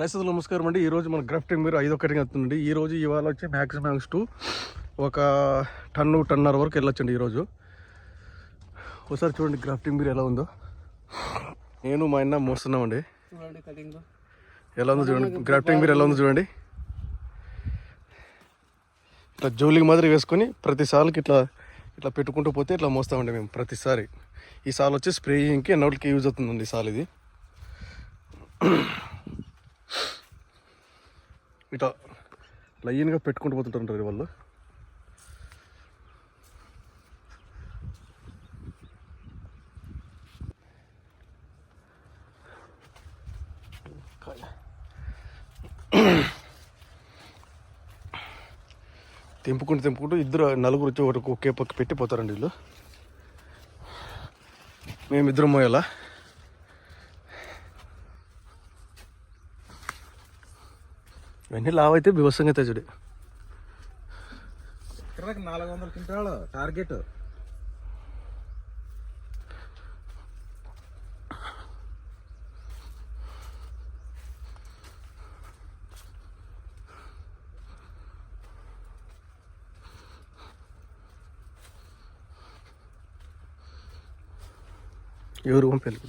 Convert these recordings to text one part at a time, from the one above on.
రైతులు నమస్కారం అండి. ఈరోజు మన గ్రాఫ్టింగ్ మీరు ఐదో కటింగ్ అవుతుందండి. ఈ రోజు ఇవాళ వచ్చి మ్యాక్సిమం టు ఒక టన్ను టన్నర వరకు వెళ్ళొచ్చండి ఈరోజు ఒకసారి చూడండి గ్రాఫ్టింగ్ మీరు ఎలా ఉందో. నేను మా అన్న మోస్తున్నామండి. ఎలా ఉందో చూడండి. గ్రాఫ్టింగ్ మీరు ఎలా ఉందో చూడండి. ఇట్లా జోలికి మాదిరి వేసుకొని ప్రతి సార్లకి ఇట్లా ఇట్లా పెట్టుకుంటూ పోతే ఇట్లా మోస్తామండి మేము ప్రతిసారి. ఈ సాల్ వచ్చి స్ప్రేయింగ్కి ఎన్నోటికి యూజ్ అవుతుందండి ఈ సాల్ ఇది. ఇట్లా లైన్గా పెట్టుకుంటూ పోతుంటారు వాళ్ళు. తెంపుకుంటూ తెంపుకుంటూ ఇద్దరు నలుగురు వచ్చి ఒకటి ఒకే పక్క పెట్టి పోతారండి వీళ్ళు. మేమిద్దరం మోయాలా ఇవన్నీ లావ్ అయితే బివసంగా అయితే చూడు ఎకరాకి నాలుగు వందల క్వింటాలు టార్గెట్ ఎవరు పంపాలి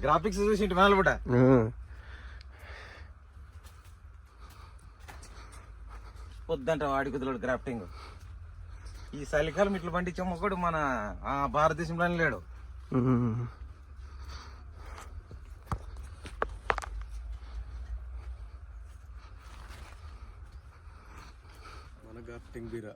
గ్రాఫిక్స్ చూసి ఇంటి మేనలు పుట్ట వద్దంట వాడి కుదులోడు గ్రాఫ్టింగ్ ఈ చలికాలం ఇట్లా పండించే మొక్కడు మన ఆ భారతదేశంలోనే లేడు. మన గార్టింగ్ బీరా.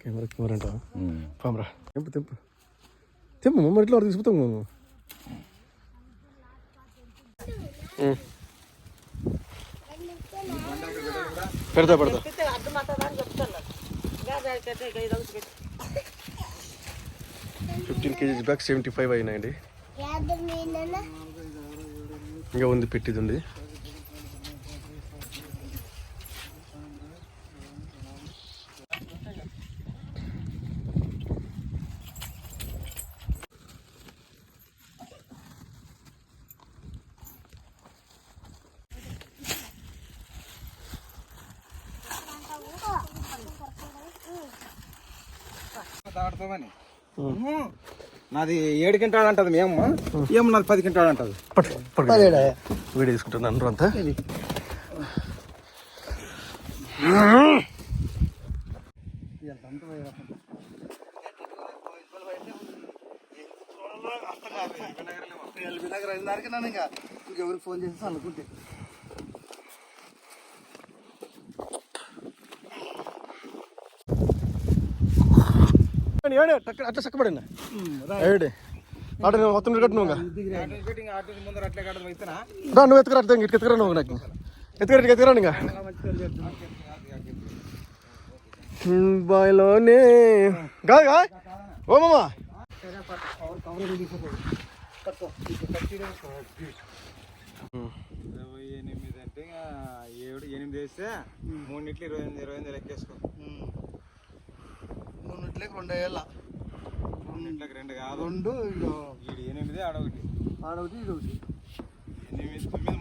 కెమెరా కెమెరా అంటావా? పామరా. తెంపు తెంపు. ఇట్లా మేము పెడతా పెడతా. Fifteen kgs bag seventy five అయినాయండి. ఇంకా ఉంది పెట్టిది ఉంది. తాడుతామని నాది ఏడు కింటాడు అంటది మీ అమ్మ. ఏం నాది పది కింటాడు అంటది. పట్టు పట్టు వీడియో తీసుకుంటాను అందరూ అంతా. ఇంకెవరికి ఫోన్ చేసి అనుకుంటే. ఏడే టక్ అట్లా చక్కబడింది ఏడే. ఆట నువ్వు మొత్తం కట్టు నువ్వు రా ఎత్తుకురా అట్లా ఇటు ఎత్తుకురా నువ్వు నాకు. ఎత్తుకురా ఇటు ఎత్తుకురా ఇంకా? బాయ్లోనే. కాదు కా ఓ మామా. ఇరవై ఎనిమిది అంటే ఏడు ఎనిమిది వేస్తే మూడింటికి ఇరవై ఎనిమిది ఇరవై ఎనిమిది లెక్కేసుకో. మూడింటికి రెండు మూడింటికి రెండు కాదు. రెండు ఈడు ఎనిమిది ఆడొకటి. ఆడొకటి ఇది ఒకటి ఎనిమిది తొమ్మిది